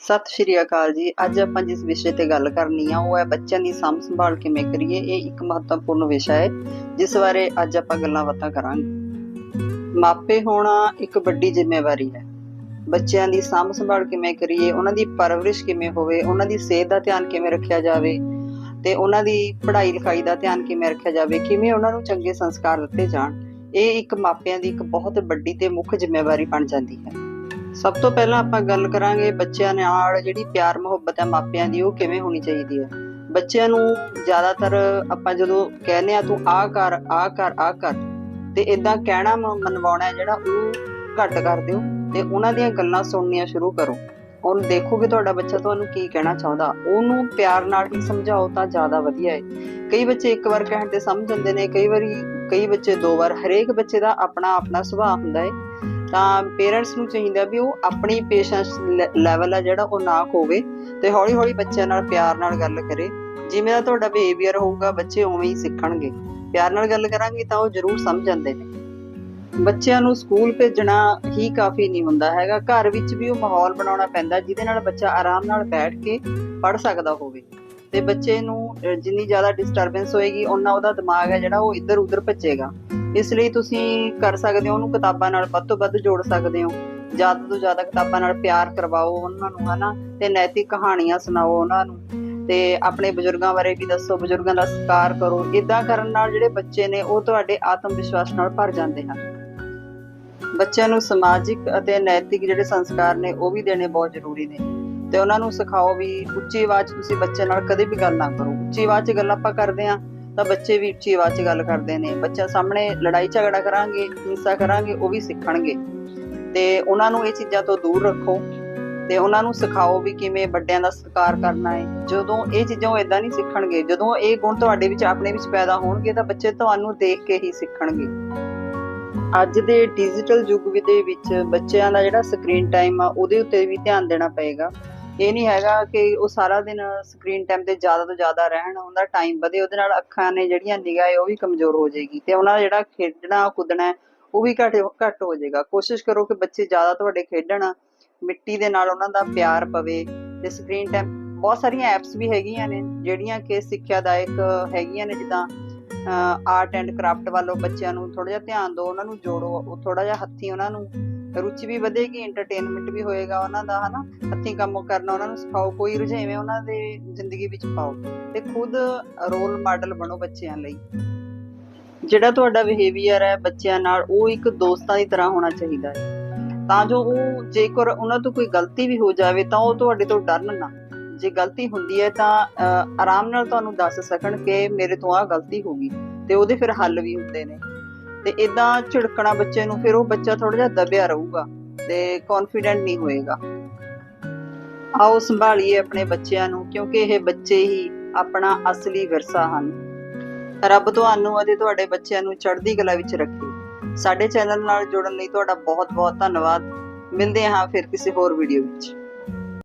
ਸਤਿ ਸ਼੍ਰੀ ਅਕਾਲ ਜੀ। ਅੱਜ ਆਪਾਂ ਜਿਸ ਵਿਸ਼ੇ ਤੇ ਗੱਲ ਕਰਨੀ ਆ, ਉਹ ਹੈ ਬੱਚਿਆਂ ਦੀ ਸਾਂਭ ਸੰਭਾਲ ਕਿਵੇਂ ਕਰੀਏ, ਇਹ ਇੱਕ ਮਹੱਤਵਪੂਰਨ ਵਿਸ਼ਾ ਹੈ। ਜਿਸ ਬਾਰੇ ਅੱਜ ਆਪਾਂ ਗੱਲਾਂ ਬਾਤਾਂ ਕਰਾਂਗੇ। ਮਾਪੇ ਹੋਣਾ ਇੱਕ ਵੱਡੀ ਜ਼ਿੰਮੇਵਾਰੀ ਹੈ। ਬੱਚਿਆਂ ਦੀ ਸਾਂਭ ਸੰਭਾਲ ਕਿਵੇਂ ਕਰੀਏ, ਉਹਨਾਂ ਦੀ ਪਰਵਰਿਸ਼ ਕਿਵੇਂ ਹੋਵੇ, ਉਹਨਾਂ ਦੀ ਸਿਹਤ ਦਾ ਧਿਆਨ ਕਿਵੇਂ ਰੱਖਿਆ ਜਾਵੇ, ਤੇ ਉਹਨਾਂ ਦੀ ਪੜ੍ਹਾਈ ਲਿਖਾਈ ਦਾ ਧਿਆਨ ਕਿਵੇਂ ਰੱਖਿਆ ਜਾਵੇ, ਕਿਵੇਂ ਉਹਨਾਂ ਨੂੰ ਚੰਗੇ ਸੰਸਕਾਰ ਦਿੱਤੇ ਜਾਣ, ਇਹ ਇੱਕ ਮਾਪਿਆਂ ਦੀ ਇੱਕ ਬਹੁਤ ਵੱਡੀ ਤੇ ਮੁੱਖ ਜ਼ਿੰਮੇਵਾਰੀ ਬਣ ਜਾਂਦੀ ਹੈ। ਸਭ ਤੋਂ ਪਹਿਲਾਂ ਆਪਾਂ ਗੱਲ ਕਰਾਂਗੇ ਬੱਚਿਆਂ ਨਾਲ ਜਿਹੜੀ ਪਿਆਰ ਮੁਹੱਬਤ ਹੈ ਮਾਪਿਆਂ ਦੀ, ਉਹ ਕਿਵੇਂ ਹੋਣੀ ਚਾਹੀਦੀ ਹੈ। ਬੱਚਿਆਂ ਨੂੰ ਜ਼ਿਆਦਾਤਰ ਆਪਾਂ ਜਦੋਂ ਕਹਿੰਦੇ ਆ ਤੂੰ ਆ ਕਰ ਆ ਕਰ ਆ ਕਰ ਤੇ ਇਦਾਂ ਕਹਿਣਾ ਮਨਵਾਉਣਾ ਜਿਹੜਾ ਉਹ ਘੱਟ ਕਰ ਦਿਓ ਤੇ ਉਹਨਾਂ ਦੀਆਂ ਗੱਲਾਂ ਸੁਣਨੀਆਂ ਸ਼ੁਰੂ ਕਰੋ। ਉਹਨੂੰ ਦੇਖੋ ਕਿ ਤੁਹਾਡਾ ਬੱਚਾ ਤੁਹਾਨੂੰ ਕੀ ਕਹਿਣਾ ਚਾਹੁੰਦਾ। ਉਹਨੂੰ ਪਿਆਰ ਨਾਲ ਹੀ ਸਮਝਾਓ ਤਾਂ ਜ਼ਿਆਦਾ ਵਧੀਆ ਹੈ। ਕਈ ਬੱਚੇ ਇੱਕ ਵਾਰ ਕਹਿਣ ਤੇ ਸਮਝ ਜਾਂਦੇ ਨੇ, ਕਈ ਵਾਰੀ, ਕਈ ਬੱਚੇ ਦੋ ਵਾਰ, ਹਰੇਕ ਬੱਚੇ ਦਾ ਆਪਣਾ ਆਪਣਾ ਸੁਭਾਅ ਹੁੰਦਾ ਹੈ। ਤਾਂ ਪੇਰੈਂਟਸ ਨੂੰ ਚਾਹੀਦਾ ਵੀ ਉਹ ਆਪਣੀ ਪੇਸ਼ੈਂਸ ਲੈਵਲ ਆ ਜਿਹੜਾ ਉਹ ਨਾ ਹੋਵੇ ਤੇ ਹੌਲੀ ਹੌਲੀ ਬੱਚਿਆਂ ਨਾਲ ਪਿਆਰ ਨਾਲ ਗੱਲ ਕਰੇ। ਜਿਵੇਂ ਦਾ ਤੁਹਾਡਾ ਬਿਹੇਵੀਅਰ ਹੋਊਗਾ, ਬੱਚੇ ਉਵੇਂ ਹੀ ਸਿੱਖਣਗੇ। ਪਿਆਰ ਨਾਲ ਗੱਲ ਕਰਾਂਗੇ ਤਾਂ ਉਹ ਜ਼ਰੂਰ ਸਮਝ ਜਾਂਦੇ ਨੇ। ਬੱਚਿਆਂ ਨੂੰ ਸਕੂਲ ਭੇਜਣਾ ਹੀ ਕਾਫੀ ਨਹੀਂ ਹੁੰਦਾ ਹੈਗਾ। ਘਰ ਵਿੱਚ ਵੀ ਉਹ ਮਾਹੌਲ ਬਣਾਉਣਾ ਪੈਂਦਾ, ਜਿਹਦੇ ਨਾਲ ਬੱਚਾ ਆਰਾਮ ਨਾਲ ਬੈਠ ਕੇ ਪੜ੍ਹ ਸਕਦਾ ਹੋਵੇ। ਤੇ ਬੱਚੇ ਨੂੰ ਜਿੰਨੀ ਜ਼ਿਆਦਾ ਡਿਸਟਰਬੈਂਸ ਹੋਏਗੀ ਉਹਨਾਂ ਉਹਦਾ ਦਿਮਾਗ ਹੈ ਜਿਹੜਾ, ਉਹ ਇੱਧਰ ਉੱਧਰ ਭੱਜੇਗਾ। ਇਸ ਲਈ ਤੁਸੀਂ ਕਰ ਸਕਦੇ ਹੋ, ਉਹਨੂੰ ਕਿਤਾਬਾਂ ਨਾਲ ਵੱਧ ਤੋਂ ਵੱਧ ਜੋੜ ਸਕਦੇ ਹੋ। ਜ਼ਿਆਦਾ ਤੋਂ ਜ਼ਿਆਦਾ ਕਿਤਾਬਾਂ ਨਾਲ ਪਿਆਰ ਕਰਵਾਓ ਉਹਨਾਂ ਨੂੰ, ਹਨਾ? ਤੇ ਨੈਤਿਕ ਕਹਾਣੀਆਂ ਸੁਣਾਓ ਉਹਨਾਂ ਨੂੰ। ਤੇ ਆਪਣੇ ਬਜ਼ੁਰਗਾਂ ਬਾਰੇ ਵੀ ਦੱਸੋ, ਬਜ਼ੁਰਗਾਂ ਦਾ ਸਤਿਕਾਰ ਕਰੋ। ਇਦਾਂ ਕਰਨ ਨਾਲ ਜਿਹੜੇ ਬੱਚੇ ਨੇ, ਉਹ ਤੁਹਾਡੇ ਆਤਮ ਵਿਸ਼ਵਾਸ ਨਾਲ ਭਰ ਜਾਂਦੇ ਹਨ। ਬੱਚਿਆਂ ਨੂੰ ਸਮਾਜਿਕ ਅਤੇ ਨੈਤਿਕ ਜਿਹੜੇ ਸੰਸਕਾਰ ਨੇ, ਉਹ ਵੀ ਦੇਣੇ ਬਹੁਤ ਜ਼ਰੂਰੀ ਨੇ। ਤੇ ਉਹਨਾਂ ਨੂੰ ਸਿਖਾਓ ਵੀ ਉੱਚੀ ਆਵਾਜ਼ 'ਚ ਤੁਸੀਂ ਬੱਚੇ ਨਾਲ ਕਦੇ ਵੀ ਗੱਲ ਨਾ ਕਰੋ। ਉੱਚੀ ਆਵਾਜ਼ 'ਚ ਗੱਲ ਆਪਾਂ ਕਰਦੇ ਆ ਤਾਂ ਬੱਚੇ ਵੀ ਉੱਚੀ ਆਵਾਜ਼ 'ਚ ਗੱਲ ਕਰਦੇ ਨੇ। ਬੱਚਿਆਂ ਸਾਹਮਣੇ ਲੜਾਈ ਝਗੜਾ ਕਰਾਂਗੇ, ਹਿੰਸਾ ਕਰਾਂਗੇ, ਉਹ ਵੀ ਸਿੱਖਣਗੇ। ਤੇ ਉਹਨਾਂ ਨੂੰ ਇਹ ਚੀਜ਼ਾਂ ਤੋਂ ਦੂਰ ਰੱਖੋ ਤੇ ਉਹਨਾਂ ਨੂੰ ਸਿਖਾਓ ਵੀ ਕਿਵੇਂ ਵੱਡਿਆਂ ਦਾ ਸਤਿਕਾਰ ਕਰਨਾ ਹੈ। ਜਦੋਂ ਇਹ ਚੀਜ਼ਾਂ ਉਹ ਇਦਾਂ ਨਹੀਂ ਸਿੱਖਣਗੇ, ਜਦੋਂ ਇਹ ਗੁਣ ਤੁਹਾਡੇ ਵਿੱਚ ਆਪਣੇ ਵਿੱਚ ਪੈਦਾ ਹੋਣਗੇ, ਤਾਂ ਬੱਚੇ ਤੁਹਾਨੂੰ ਦੇਖ ਕੇ ਹੀ ਸਿੱਖਣਗੇ। ਅੱਜ ਦੇ ਡਿਜੀਟਲ ਯੁੱਗ ਦੇ ਵਿੱਚ ਬੱਚਿਆਂ ਦਾ ਜਿਹੜਾ ਸਕਰੀਨ ਟਾਈਮ ਆ, ਉਹਦੇ ਉੱਤੇ ਵੀ ਧਿਆਨ ਦੇਣਾ ਪਏਗਾ। ਇਹ ਨਹੀਂ ਹੈਗਾ ਕਿ ਉਹ ਸਾਰਾ ਦਿਨ ਸਕਰੀਨ ਟਾਈਮ ਤੇ ਜ਼ਿਆਦਾ ਤੋਂ ਜ਼ਿਆਦਾ ਰਹਿਣ, ਉਹਦਾ ਟਾਈਮ ਵਧੇ, ਉਹਦੇ ਨਾਲ ਅੱਖਾਂ ਨੇ ਜਿਹੜੀਆਂ ਨਿਗਾਹ ਹੈ ਉਹ ਵੀ ਕਮਜ਼ੋਰ ਹੋ ਜਾਏਗੀ ਤੇ ਉਹਨਾਂ ਦਾ ਜਿਹੜਾ ਖੇਡਣਾ, ਕੁੱਦਣਾ ਉਹ ਵੀ ਘੱਟ ਘੱਟ ਹੋ ਜਾਏਗਾ। ਕੋਸ਼ਿਸ਼ ਕਰੋ ਕਿ ਬੱਚੇ ਜ਼ਿਆਦਾ ਤੁਹਾਡੇ ਖੇਡਣ, ਮਿੱਟੀ ਦੇ ਨਾਲ ਉਹਨਾਂ ਦਾ ਪਿਆਰ ਪਵੇ ਤੇ ਸਕਰੀਨ ਟਾਈਮ ਬਹੁਤ ਸਾਰੀਆਂ ਐਪਸ ਵੀ ਹੈਗੀਆਂ ਨੇ, ਜਿਹੜੀਆਂ ਕਿ ਸਿੱਖਿਆਦਾਇਕ ਹੈਗੀਆਂ ਨੇ, ਜਿੱਦਾਂ ਆਰਟ ਐਂਡ ਕਰਾਫਟ ਵੱਲੋਂ ਬੱਚਿਆਂ ਨੂੰ ਥੋੜਾ ਜਿਹਾ ਧਿਆਨ ਦਿਓ, ਉਹਨਾਂ ਨੂੰ ਜੋੜੋ, ਉਹ ਥੋੜਾ ਜਿਹਾ ਹੱਥੀ ਉਹਨਾਂ ਨੂੰ ਰੁਚੀ ਵੀ ਵਧੇਗੀ ਐਂਟਰਟੇਨਮੈਂਟ ਵੀ ਹੋਏਗਾ ਉਹਨਾਂ ਦਾ, ਹਨਾ? ਹੱਥੀਂ ਕੰਮ ਕਰਨਾ ਉਹਨਾਂ ਨੂੰ ਸਿਖਾਓ, ਕੋਈ ਰੁਝੇਵੇਂ ਉਹਨਾਂ ਦੇ ਜ਼ਿੰਦਗੀ ਵਿੱਚ ਪਾਓ ਤੇ ਖੁਦ ਰੋਲ ਮਾਡਲ ਬਣੋ ਬੱਚਿਆਂ ਲਈ। ਜਿਹੜਾ ਤੁਹਾਡਾ ਬਿਹੇਵੀਅਰ ਹੈ ਬੱਚਿਆਂ ਨਾਲ, ਉਹ ਇੱਕ ਦੋਸਤਾਂ ਦੀ ਤਰ੍ਹਾਂ ਹੋਣਾ ਚਾਹੀਦਾ ਹੈ। ਤਾਂ ਜੋ ਉਹ, ਜੇਕਰ ਉਹਨਾਂ ਤੋਂ ਕੋਈ ਗਲਤੀ ਵੀ ਹੋ ਜਾਵੇ, ਤਾਂ ਉਹ ਤੁਹਾਡੇ ਤੋਂ ਡਰਨ ਨਾ। ਜੇ ਗਲਤੀ ਹੁੰਦੀ ਹੈ ਤਾਂ ਆਰਾਮ ਨਾਲ ਤੁਹਾਨੂੰ ਦੱਸ ਸਕਣ ਕਿ ਮੇਰੇ ਤੋਂ ਆਹ ਗਲਤੀ ਹੋ ਗਈ ਤੇ ਉਹਦੇ ਫਿਰ ਹੱਲ ਵੀ ਹੁੰਦੇ ਨੇ। ਤੇ ਇਦਾਂ ਝਿੜਕਣਾ ਬੱਚੇ ਨੂੰ, ਫਿਰ ਉਹ ਬੱਚਾ ਥੋੜਾ ਜਿਹਾ ਦਬਿਆ ਰਹੂਗਾ ਤੇ ਕੌਨਫੀਡੈਂਟ ਨਹੀਂ ਹੋਏਗਾ। ਆਓ ਸੰਭਾਲੀਏ ਆਪਣੇ ਬੱਚਿਆਂ ਨੂੰ, ਕਿਉਂਕਿ ਇਹ ਬੱਚੇ ਹੀ ਆਪਣਾ ਅਸਲੀ ਵਿਰਸਾ ਹਨ। ਰੱਬ ਤੁਹਾਨੂੰ ਅਤੇ ਤੁਹਾਡੇ ਬੱਚਿਆਂ ਨੂੰ ਚੜ੍ਹਦੀ ਕਲਾ ਵਿੱਚ ਰੱਖੇ। ਸਾਡੇ ਚੈਨਲ ਨਾਲ ਜੁੜਨ ਲਈ ਤੁਹਾਡਾ ਬਹੁਤ ਬਹੁਤ ਧੰਨਵਾਦ। ਮਿਲਦੇ ਹਾਂ ਫਿਰ ਕਿਸੇ ਹੋਰ ਵੀਡੀਓ ਵਿੱਚ।